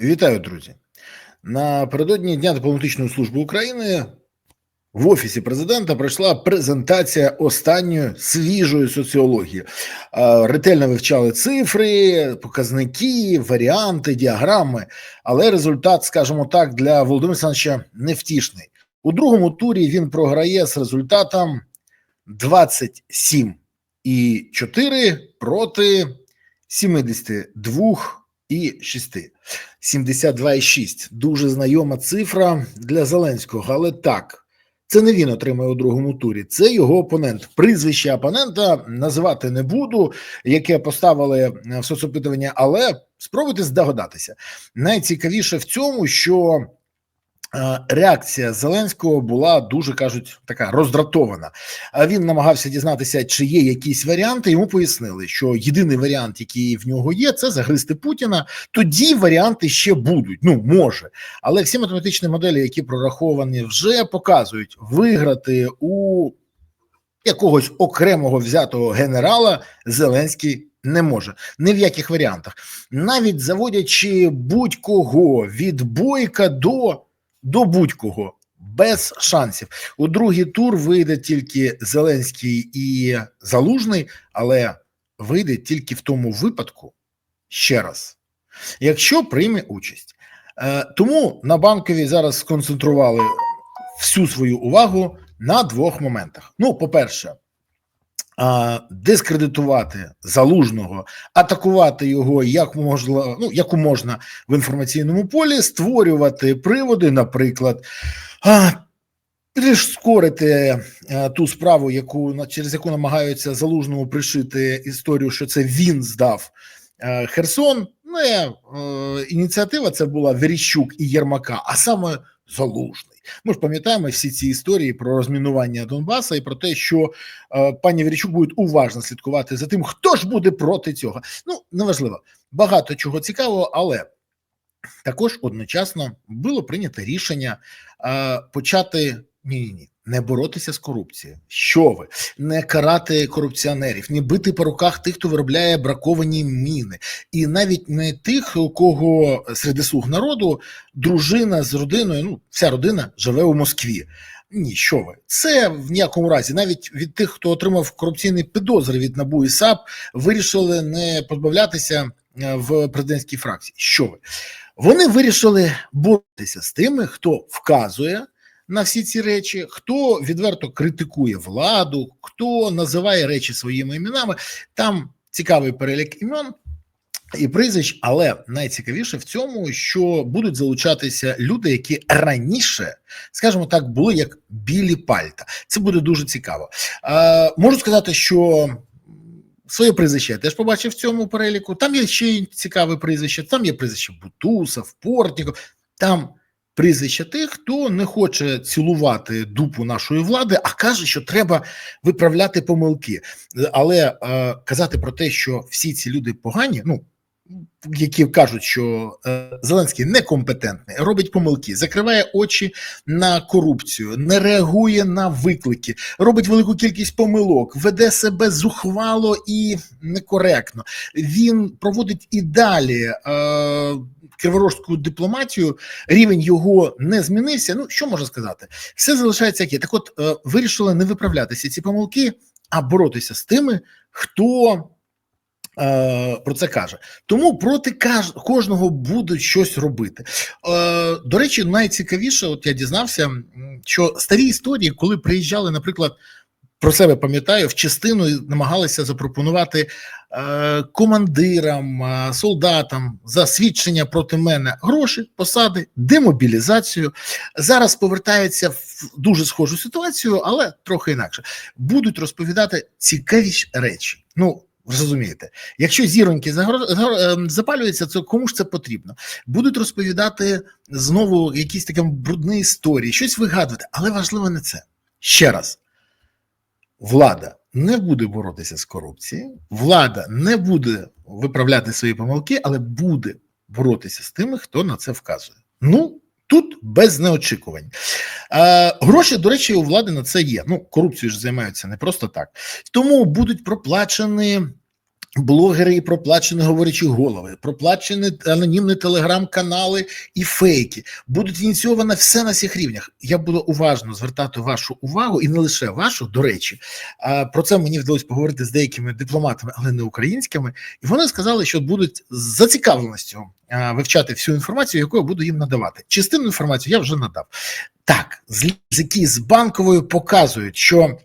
Вітаю, друзі. Напередодні Дня дипломатичної служби України в офісі президента пройшла презентація останньої свіжої соціології. Ретельно вивчали цифри, показники, варіанти, діаграми. Але результат, скажімо так, для Володимира Олександровича невтішний. У другому турі він програє з результатом 27,4 проти 72 і 6. 72,6. Дуже знайома цифра для Зеленського, але так. Це не він отримає у другому турі, це його опонент. Прізвище опонента називати не буду, яке поставили в соцопитування, але спробуйте здогадатися. Найцікавіше в цьому, що реакція Зеленського була дуже кажуть така роздратована. Він намагався дізнатися, чи є якісь варіанти. Йому пояснили, що єдиний варіант, який в нього є, це загризти Путіна. Тоді варіанти ще будуть. Ну може, але всі математичні моделі, які прораховані, вже показують виграти у якогось окремого взятого генерала Зеленський. Не може ні в яких варіантах, навіть заводячи будь-кого від бойка до до будь-кого без шансів. У другий тур вийде тільки Зеленський і Залужний, але вийде тільки в тому випадку ще раз, якщо прийме участь. Е, Тому на банковій зараз сконцентрували всю свою увагу на двох моментах. Ну, по-перше, а, дискредитувати залужного, атакувати його як можна, ну яку можна в інформаційному полі, створювати приводи, наприклад, прискорити ту справу, яку через яку намагаються залужному пришити історію, що це він здав Херсон. Не е, ініціатива це була Веріщук і Єрмака, а саме залужний. Ми ж пам'ятаємо всі ці історії про розмінування Донбаса і про те, що е, пані Вірічук буде уважно слідкувати за тим, хто ж буде проти цього. Ну неважливо, багато чого цікавого, але також одночасно було прийнято рішення е, почати ні, ні, ні. Не боротися з корупцією. Що ви не карати корупціонерів, не бити по руках тих, хто виробляє браковані міни, і навіть не тих, у кого серед слуг народу дружина з родиною, ну вся родина живе у Москві. Ні, що ви це в ніякому разі, навіть від тих, хто отримав корупційні підозри від НАБУ і САП, вирішили не позбавлятися в президентській фракції. Що ви вони вирішили боротися з тими, хто вказує на всі ці речі, хто відверто критикує владу, хто називає речі своїми іменами. Там цікавий перелік імен і прізвищ, але найцікавіше в цьому, що будуть залучатися люди, які раніше, скажімо так, були як білі пальта. Це буде дуже цікаво. Е, Можу сказати, що. Своє прізвище я теж побачив в цьому переліку. Там є ще цікаве прізвище, там є прізвище Бутусов, Портніков, там прізвища тих, хто не хоче цілувати дупу нашої влади, а каже, що треба виправляти помилки. Але е, казати про те, що всі ці люди погані, ну які кажуть, що е, Зеленський некомпетентний, робить помилки, закриває очі на корупцію, не реагує на виклики, робить велику кількість помилок, веде себе зухвало і некоректно. Він проводить і далі е, криворожську дипломатію. Рівень його не змінився. Ну що можна сказати? Все залишається як є. Так, от е, вирішили не виправлятися ці помилки, а боротися з тими, хто. Про це каже, тому проти кожного будуть щось робити. До речі, найцікавіше, от я дізнався, що старі історії, коли приїжджали, наприклад, про себе пам'ятаю, в частину намагалися запропонувати командирам, солдатам за свідчення проти мене гроші, посади, демобілізацію. Зараз повертаються в дуже схожу ситуацію, але трохи інакше будуть розповідати цікаві речі. Ну Розумієте, якщо зіроньки ем, запалюються, то кому ж це потрібно? Будуть розповідати знову якісь такі брудні історії, щось вигадувати, але важливо не це. Ще раз, влада не буде боротися з корупцією, влада не буде виправляти свої помилки, але буде боротися з тими, хто на це вказує. Ну, тут без неочікувань. Е, Гроші, до речі, у влади на це є. Ну, корупцією ж займаються не просто так. Тому будуть проплачені блогери і проплачені говорячі голови, проплачені анонімні телеграм-канали і фейки. Будуть ініційовано все на всіх рівнях. Я буду уважно звертати вашу увагу, і не лише вашу, до речі. Про це мені вдалося поговорити з деякими дипломатами, але не українськими. І вони сказали, що будуть з зацікавленістю вивчати всю інформацію, яку я буду їм надавати. Частину інформації я вже надав. Так, злізики з банковою показують, що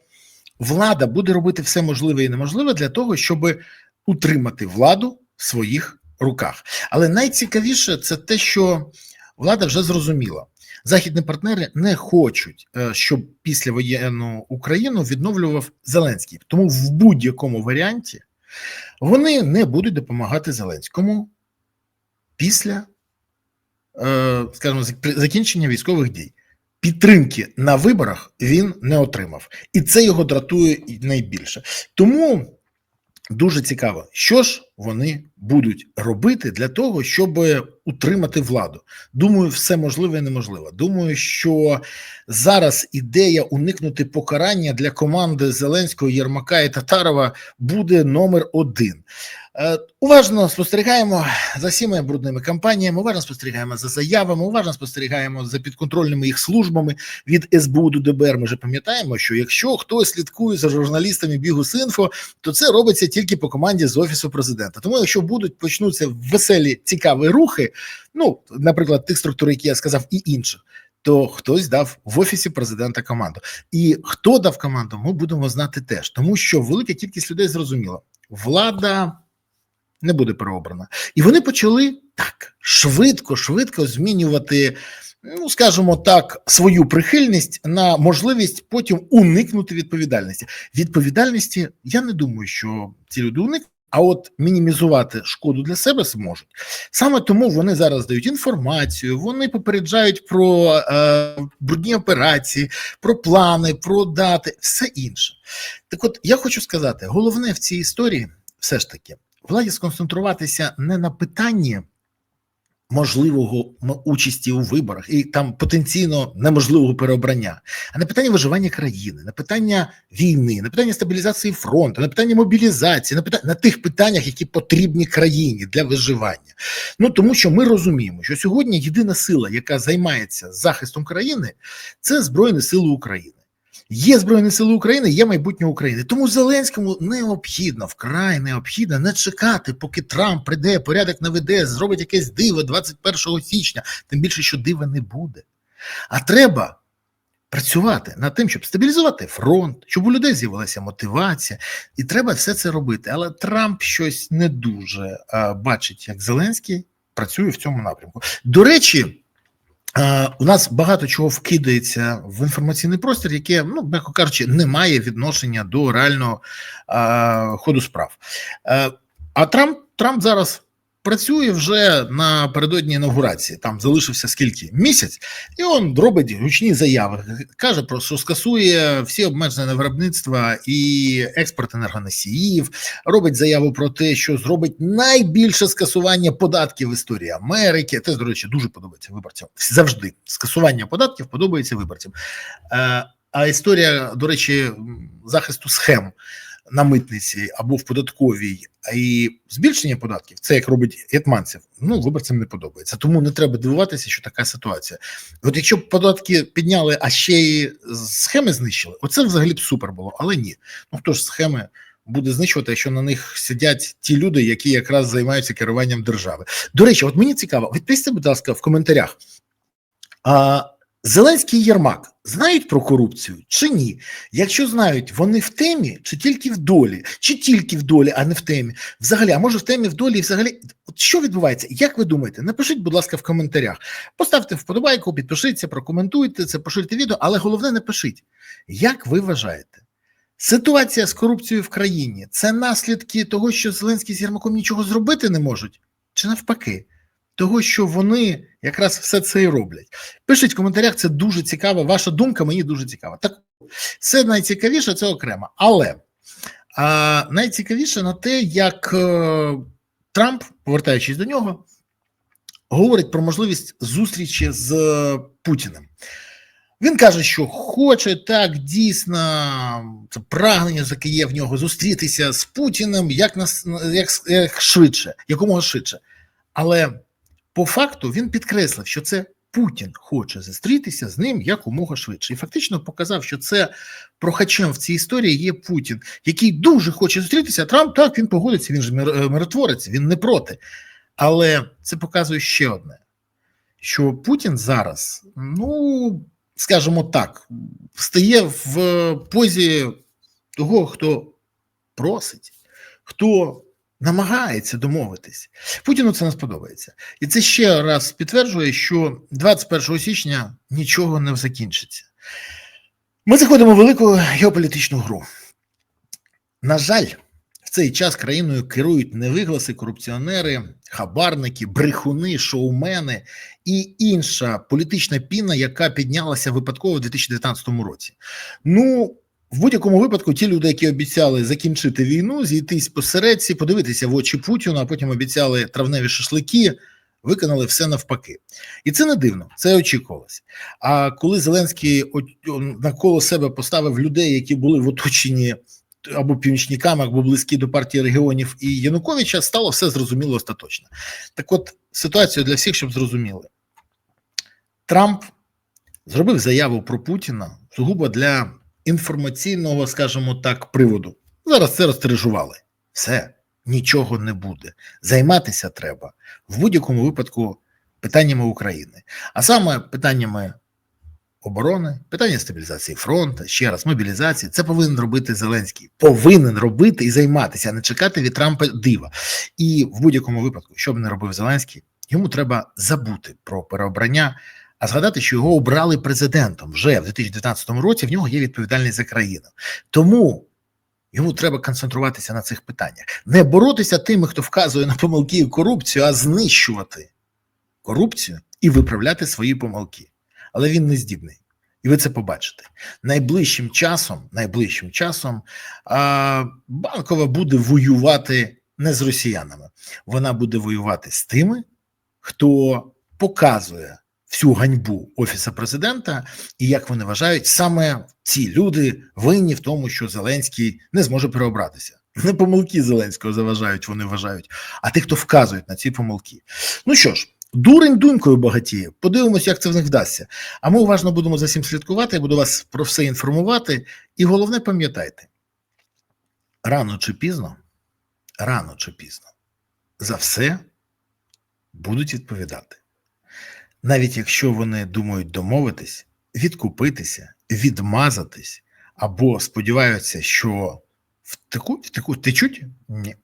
влада буде робити все можливе і неможливе для того, щоб утримати владу в своїх руках. Але найцікавіше це те, що влада вже зрозуміла. Західні партнери не хочуть, е, щоб післявоєнну Україну відновлював Зеленський. Тому в будь-якому варіанті вони не будуть допомагати Зеленському після, е, скажімо, закінчення військових дій. Підтримки на виборах він не отримав, і це його дратує найбільше. Тому дуже цікаво, що ж вони будуть робити для того, щоб утримати владу. Думаю, все можливе і неможливе. Думаю, що зараз ідея уникнути покарання для команди Зеленського, Єрмака і Татарова буде номер один. Е, уважно спостерігаємо за всіми брудними кампаніями, уважно спостерігаємо за заявами, уважно спостерігаємо за підконтрольними їх службами від СБУ до ДБР. Ми вже пам'ятаємо, що якщо хтось слідкує за журналістами бігу Синфо, то це робиться тільки по команді з офісу президента. Тому, якщо будуть почнуться веселі цікаві рухи, ну наприклад, тих структур, які я сказав, і інших. То хтось дав в офісі президента команду, і хто дав команду, ми будемо знати теж, тому що велика кількість людей зрозуміла, влада не буде переобрана. І вони почали так швидко, швидко змінювати, ну скажімо так, свою прихильність на можливість потім уникнути відповідальності. Відповідальності я не думаю, що ці люди уникнуть. А от мінімізувати шкоду для себе зможуть саме тому вони зараз дають інформацію, вони попереджають про е, брудні операції, про плани, про дати, все інше. Так, от я хочу сказати, головне в цій історії все ж таки владі сконцентруватися не на питанні можливого участі у виборах і там потенційно неможливого переобрання, а на питання виживання країни, на питання війни, на питання стабілізації фронту, на питання мобілізації, на питання на тих питаннях, які потрібні країні для виживання. Ну тому що ми розуміємо, що сьогодні єдина сила, яка займається захистом країни, це Збройні Сили України. Є Збройні Сили України, є майбутнє України. Тому Зеленському необхідно, вкрай необхідно не чекати, поки Трамп прийде, порядок наведе, зробить якесь диво 21 січня, тим більше, що дива не буде. А треба працювати над тим, щоб стабілізувати фронт, щоб у людей з'явилася мотивація, і треба все це робити. Але Трамп щось не дуже а, бачить, як Зеленський працює в цьому напрямку. До речі. У нас багато чого вкидається в інформаційний простір, яке, ну м'яко кажучи, не має відношення до реального е, ходу справ. А, а Трамп Трамп зараз працює вже напередодні інаугурації. Там залишився скільки місяць, і він робить гучні заяви. Каже про що скасує всі обмеження на виробництво і експорт енергоносіїв. Робить заяву про те, що зробить найбільше скасування податків в історії Америки. Це, до речі, дуже подобається виборцям. Завжди скасування податків подобається виборцям. Е, а історія, до речі, захисту схем на митниці або в податковій, і збільшення податків, це як робить Гетманцев, ну виборцям не подобається. Тому не треба дивуватися, що така ситуація. От якщо б податки підняли, а ще й схеми знищили, оце взагалі б супер було. Але ні. Ну хто ж схеми буде знищувати, якщо на них сидять ті люди, які якраз займаються керуванням держави. До речі, от мені цікаво, відповісти, будь ласка, в коментарях. А Зеленський Єрмак знають про корупцію чи ні? Якщо знають, вони в темі, чи тільки в долі, чи тільки в долі, а не в темі. Взагалі, а може в темі в долі, і взагалі, от що відбувається? Як ви думаєте? Напишіть, будь ласка, в коментарях. Поставте вподобайку, підпишіться, прокоментуйте це, поширте відео, але головне, напишіть, як ви вважаєте? Ситуація з корупцією в країні це наслідки того, що Зеленський з Єрмаком нічого зробити не можуть, чи навпаки? Того, що вони якраз все це і роблять. Пишіть в коментарях, це дуже цікаво. Ваша думка мені дуже цікава. Так, все найцікавіше це окремо. Але а, найцікавіше на те, як е, Трамп, повертаючись до нього, говорить про можливість зустрічі з Путіним. Він каже, що хоче так дійсно це прагнення таке в нього зустрітися з Путіним як нас як, як швидше, якомога швидше. Але по факту він підкреслив, що це Путін хоче зустрітися з ним якомога швидше, і фактично показав, що це прохачем в цій історії є Путін, який дуже хоче зустрітися. а Трамп так він погодиться. Він ж мир- миротворець, він не проти. Але це показує ще одне: що Путін зараз, ну скажімо так, стає в позі того, хто просить, хто намагається домовитись. Путіну це не сподобається. І це ще раз підтверджує, що 21 січня нічого не закінчиться. Ми заходимо в велику геополітичну гру. На жаль, в цей час країною керують невигласи, корупціонери, хабарники, брехуни, шоумени і інша політична піна, яка піднялася випадково у 2019 році. Ну, в будь-якому випадку, ті люди, які обіцяли закінчити війну, зійтись посередці, подивитися в очі Путіну, а потім обіцяли травневі шашлики, виконали все навпаки. І це не дивно, це очікувалося. А коли Зеленський навколо себе поставив людей, які були в оточенні або північниками, або близькі до партії регіонів і Януковича, стало все зрозуміло остаточно. Так от, ситуацію для всіх, щоб зрозуміли. Трамп зробив заяву про Путіна сугубо для інформаційного, скажімо так, приводу. Зараз це розтережували. Все, нічого не буде. Займатися треба в будь-якому випадку питаннями України, а саме питаннями оборони, питання стабілізації фронту, ще раз, мобілізації. Це повинен робити Зеленський. Повинен робити і займатися, а не чекати від Трампа дива. І в будь-якому випадку, що б не робив Зеленський, йому треба забути про переобрання. А згадати, що його обрали президентом вже в 2019 році. В нього є відповідальність за країну. Тому йому треба концентруватися на цих питаннях, не боротися тими, хто вказує на помилки і корупцію, а знищувати корупцію і виправляти свої помилки. Але він не здібний. І ви це побачите. Найближчим часом, найближчим часом а, банкова буде воювати не з росіянами. Вона буде воювати з тими, хто показує всю ганьбу офіса президента, і як вони вважають, саме ці люди винні в тому, що Зеленський не зможе переобратися. Не помилки Зеленського заважають, вони вважають, а тих, хто вказують на ці помилки. Ну що ж, дурень дунькою багатіє. Подивимось, як це в них вдасться. А ми уважно будемо за цим слідкувати. Я буду вас про все інформувати. І головне, пам'ятайте: рано чи пізно, рано чи пізно, за все будуть відповідати навіть якщо вони думають домовитись, відкупитися, відмазатись або сподіваються, що втекуть, втекуть, течуть, ні,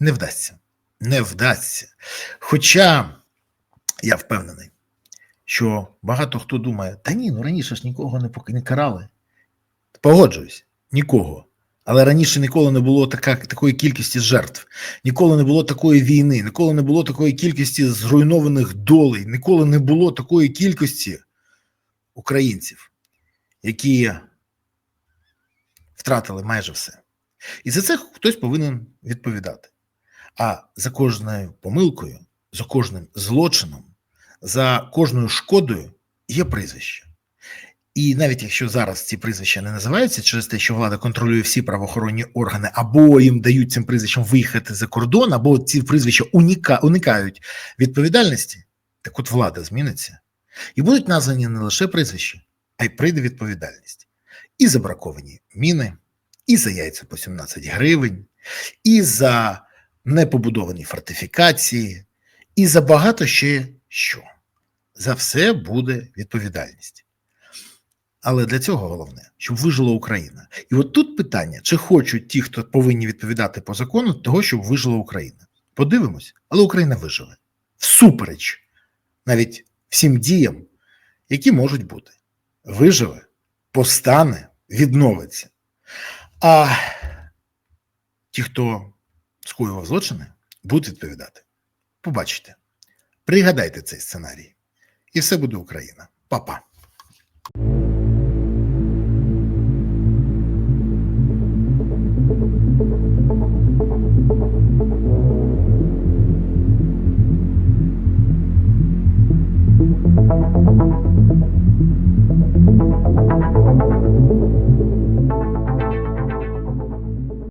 не вдасться. Не вдасться. Хоча я впевнений, що багато хто думає, та ні, ну раніше ж нікого не карали. Погоджуюсь, нікого. Але раніше ніколи не було така, такої кількості жертв, ніколи не було такої війни, ніколи не було такої кількості зруйнованих долей, ніколи не було такої кількості українців, які втратили майже все. І за це хтось повинен відповідати. А за кожною помилкою, за кожним злочином, за кожною шкодою є прізвище. І навіть якщо зараз ці прізвища не називаються через те, що влада контролює всі правоохоронні органи, або їм дають цим прізвищам виїхати за кордон, або ці прізвища уніка, уникають відповідальності, так от влада зміниться. І будуть названі не лише прізвища, а й прийде відповідальність. І за браковані міни, і за яйця по 17 гривень, і за непобудовані фортифікації, і за багато ще що. За все буде відповідальність. Але для цього головне, щоб вижила Україна. І от тут питання: чи хочуть ті, хто повинні відповідати по закону, того, щоб вижила Україна? Подивимось, але Україна виживе всупереч навіть всім діям, які можуть бути. Виживе, постане, відновиться. А ті, хто скоював злочини, будуть відповідати. Побачите, пригадайте цей сценарій, і все буде Україна. Па-па.